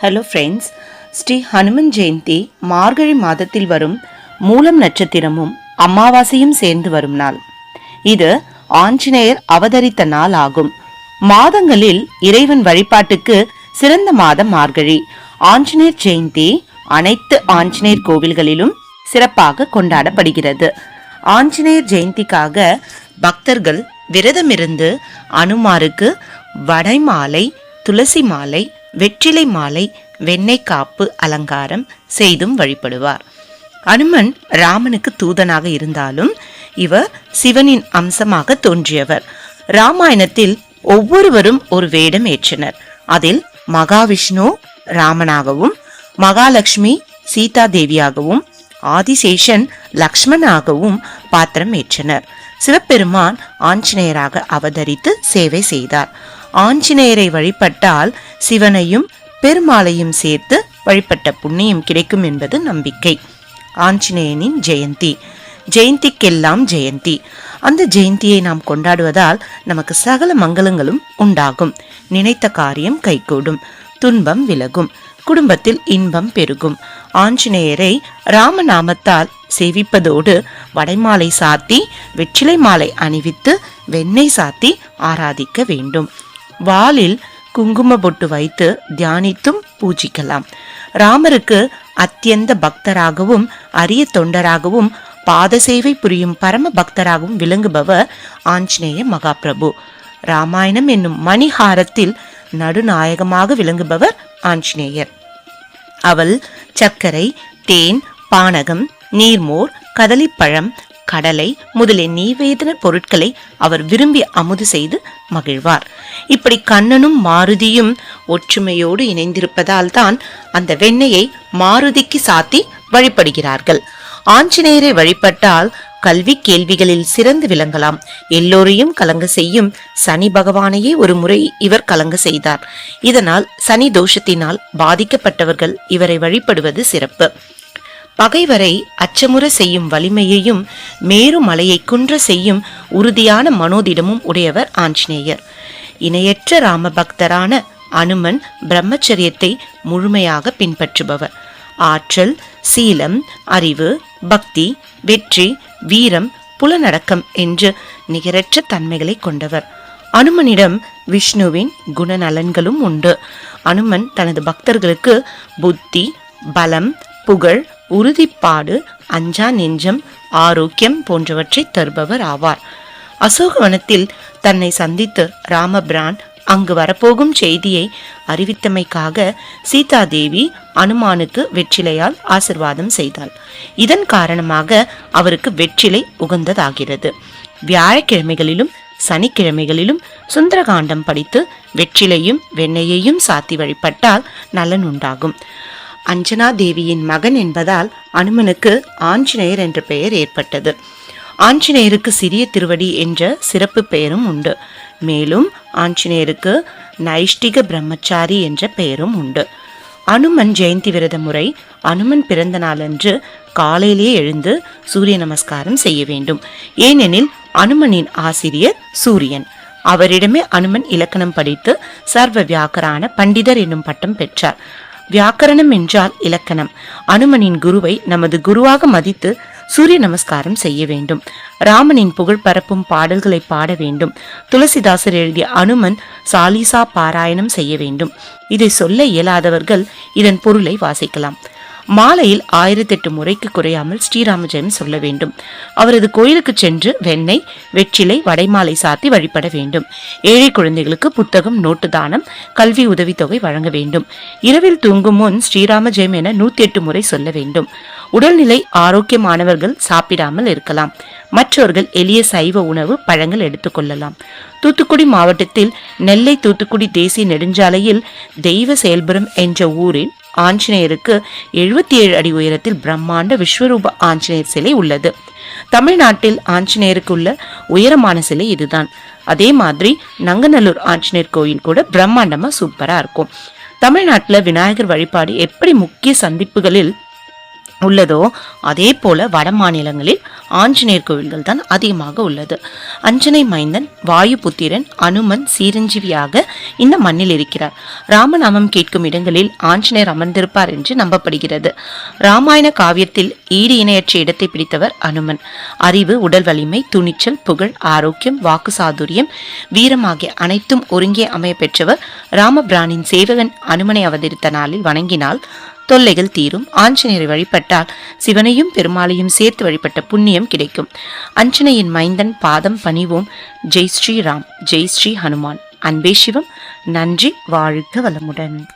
Hello friends Shri Hanuman Jayanti Margazhi மாதத்தில் வரும் மூலம் நட்சத்திரமும் அமாவாசையும் சேர்ந்து வரும் நாள். இது ஆஞ்சநேயர் அவதரித்த நாள் ஆகும். மாதங்களில் இறைவன் வழிபாட்டுக்கு சிறந்த மாதம் மார்கழி. ஆஞ்சநேயர் ஜெயந்தி அனைத்து ஆஞ்சநேயர் கோவில்களிலும் சிறப்பாக கொண்டாடப்படுகிறது. ஆஞ்சநேயர் ஜெயந்திக்காக பக்தர்கள் விரதமிருந்து அனுமாருக்கு வடை மாலை துளசி மாலை வெற்றிலை மாலை வெண்ணெய் காப்பு அலங்காரம் செய்தும் வழிபடுவார். அனுமன் ராமனுக்கு தூதனாக இருந்தாலும் இவர் சிவனின் அம்சமாக தோன்றியவர். ராமாயணத்தில் ஒவ்வொருவரும் ஒரு வேடம் ஏற்றனர். அதில் மகாவிஷ்ணு ராமனாகவும் மகாலட்சுமி சீதா தேவியாகவும் ஆதிசேஷன் லக்ஷ்மணாகவும் பாத்திரம் ஏற்றனர். சிவபெருமான் ஆஞ்சநேயராக அவதரித்து சேவை செய்தார். ஆஞ்சநேயரை வழிபட்டால் சிவனையும் பெருமாளையும் சேர்த்து வழிபட்ட புண்ணியம் கிடைக்கும் என்பது நம்பிக்கை. ஆஞ்சநேயனின் ஜெயந்தி. ஜெயந்திக்கெல்லாம் ஜெயந்தி. அந்த ஜெயந்தியை நாம் கொண்டாடுவதால் நமக்கு சகல மங்களங்களும் உண்டாகும். நினைத்த காரியம் கைகூடும். துன்பம் விலகும். குடும்பத்தில் இன்பம் பெருகும். ஆஞ்சநேயரை ராமநாமத்தால் சேவிப்பதோடு வடைமாலை சாத்தி வெற்றிலை மாலை அணிவித்து வெண்ணெய் சாத்தி ஆராதிக்க வேண்டும். வாலில் குங்கும பொட்டு வைத்து தியானித்தும் பூஜிக்கலாம். ராமருக்கு அத்தியந்த பக்தராகவும் அரிய தொண்டராகவும் பாத சேவை புரியும் பரம பக்தராகவும் விளங்குபவர் ஆஞ்சநேய மகாபிரபு. ராமாயணம் என்னும் மணிஹாரத்தில் நடுநாயகமாக விளங்குபவர் ஆஞ்சநேயர். அவள் சர்க்கரை தேன் பானகம் நீர்மோர் கதலிப்பழம் கடலை முதலிய நீவேதன பொருட்களை அவர் விரும்பி அமுது செய்து மகிழ்வார். இப்படி கண்ணனும் மாருதியும் ஒற்றுமையோடு இணைந்திருப்பதால் தான் அந்த வெண்ணெயை மாருதிக்கு சாத்தி வழிபடுகிறார்கள். ஆஞ்சநேயரை வழிபட்டால் கல்வி கேள்விகளில் சிறந்து விளங்கலாம். எல்லோரையும் கலங்க செய்யும் சனி பகவானையே ஒரு முறை இவர் கலங்க செய்தார். இதனால் சனி தோஷத்தினால் பாதிக்கப்பட்டவர்கள் இவரை வழிபடுவது சிறப்பு. பகைவரை அச்சமுற செய்யும் வலிமையையும் மேரு மலையை குன்ற செய்யும் உறுதியான மனோதிடமும் உடையவர் ஆஞ்சநேயர். இணையற்ற ராம பக்தரான அனுமன் பிரம்மச்சரியத்தை முழுமையாக பின்பற்றுபவர். ஆற்றல் சீலம் அறிவு பக்தி வெற்றி வீரம் புலனடக்கம் என்று நிகரற்ற தன்மைகளை கொண்டவர். அனுமனிடம் விஷ்ணுவின் குணநலன்களும் உண்டு. அனுமன் தனது பக்தர்களுக்கு புத்தி பலம் புகழ் உறுதிப்பாடு அஞ்சா நெஞ்சம் ஆரோக்கியம் போன்றவற்றை தருபவர் ஆவார். அசோகவனத்தில் தன்னை சந்தித்து ராமபிரான் அங்கு வரப்போகும் செய்தியை அறிவித்தமைக்காக சீதாதேவி அனுமானுக்கு வெற்றிலையால் ஆசிர்வாதம் செய்தாள். இதன் காரணமாக அவருக்கு வெற்றிலை உகந்ததாகிறது. வியாழக்கிழமைகளிலும் சனிக்கிழமைகளிலும் சுந்தரகாண்டம் படித்து வெற்றிலையும் வெண்ணெயையும் சாத்தி வழிபட்டால் நலன் உண்டாகும் அஞ்சனா தேவியின் மகன் என்பதால் அனுமனுக்கு ஆஞ்சநேயர் என்ற பெயர் ஏற்பட்டது. ஆஞ்சநேயருக்கு சிறிய திருவடி என்ற சிறப்பு பெயரும் உண்டு. மேலும் ஆஞ்சநேயருக்கு நைஷ்டிக பிரம்மச்சாரி என்ற பெயரும் உண்டு. அனுமன் ஜெயந்தி விரத முறை அனுமன் பிறந்த நாளன்று காலையிலேயே எழுந்து சூரிய நமஸ்காரம் செய்ய வேண்டும். ஏனெனில் அனுமனின் ஆசிரியர் சூரியன். அவரிடமே அனுமன் இலக்கணம் படித்து சர்வ வியாக்கரான பண்டிதர் என்னும் பட்டம் பெற்றார். வியாக்கரணம் என்றால் இலக்கணம். அனுமனின் குருவை நமது குருவாக மதித்து சூரிய நமஸ்காரம் செய்ய வேண்டும். ராமனின் புகழ் பரப்பும் பாடல்களை பாட வேண்டும். துளசிதாசர் எழுதிய அனுமன் சாலிசா பாராயணம் செய்ய வேண்டும். இதை சொல்ல இயலாதவர்கள் இதன் பொருளை வாசிக்கலாம். மாலையில் ஆயிரத்தெட்டு முறைக்கு குறையாமல் ஸ்ரீராம ஜெயம் சொல்ல வேண்டும். அவரது கோயிலுக்கு சென்று வெண்ணெய் வெற்றிலை வடைமாலை சாத்தி வழிபட வேண்டும். ஏழை குழந்தைகளுக்கு புத்தகம் நோட்டு தானம் கல்வி உதவித்தொகை வழங்க வேண்டும். இரவில் தூங்கும் முன் ஸ்ரீராம ஜெயம் என நூத்தி எட்டு முறை சொல்ல வேண்டும். உடல்நிலை ஆரோக்கியமானவர்கள் சாப்பிடாமல் இருக்கலாம். மற்றவர்கள் எளிய சைவ உணவு பழங்கள் எடுத்துக்கொள்ளலாம் தூத்துக்குடி மாவட்டத்தில் நெல்லை தூத்துக்குடி தேசிய நெடுஞ்சாலையில் தெய்வ செயல்புரம் என்ற ஊரில் ஆஞ்சநேயருக்கு எழுபத்தி ஏழு அடி உயரத்தில் பிரம்மாண்ட விஸ்வரூப ஆஞ்சநேயர் சிலை உள்ளது. தமிழ்நாட்டில் ஆஞ்சநேயருக்கு உள்ள உயரமான சிலை இதுதான். அதே மாதிரி நங்கநல்லூர் ஆஞ்சநேயர் கோயில் கூட பிரம்மாண்டமா சூப்பரா இருக்கும். தமிழ்நாட்டுல விநாயகர் வழிபாடு எப்படி முக்கிய சந்திப்புகளில் உள்ளதோ அதே போல வட மாநிலங்களில் ஆஞ்சநேயர் கோவில்கள் தான் அதிகமாக உள்ளது. அஞ்சனை மைந்தன் வாயுபுத்திரன் அனுமன் சீரஞ்சீவியாக இந்த மண்ணில் இருக்கிறார். ராமநாமம் கேட்கும் இடங்களில் ஆஞ்சநேயர் அமர்ந்திருப்பார் என்று நம்பப்படுகிறது. ராமாயண காவியத்தில் ஈடு இணையற்ற இடத்தை பிடித்தவர் அனுமன். அறிவு உடல் வலிமை துணிச்சல் புகழ் ஆரோக்கியம் வாக்கு சாதுரியம் வீரம் ஆகிய அனைத்தும் ஒருங்கே அமைய பெற்றவர் ராமபிரானின் சேவகன் அனுமனை அவதரித்த நாளில் வணங்கினால் தொல்லைகள் தீரும். ஆஞ்சநேயரை வழிபட்டால் சிவனையும் பெருமாளையும் சேர்த்து வழிபட்ட புண்ணியம் கிடைக்கும். அஞ்சனையின் மைந்தன் பாதம் பணிவோம். ஜெய் ஸ்ரீ ராம் ஜெய் ஸ்ரீ ஹனுமான். அன்பே சிவம். நன்றி வாழ்க வளமுடன்.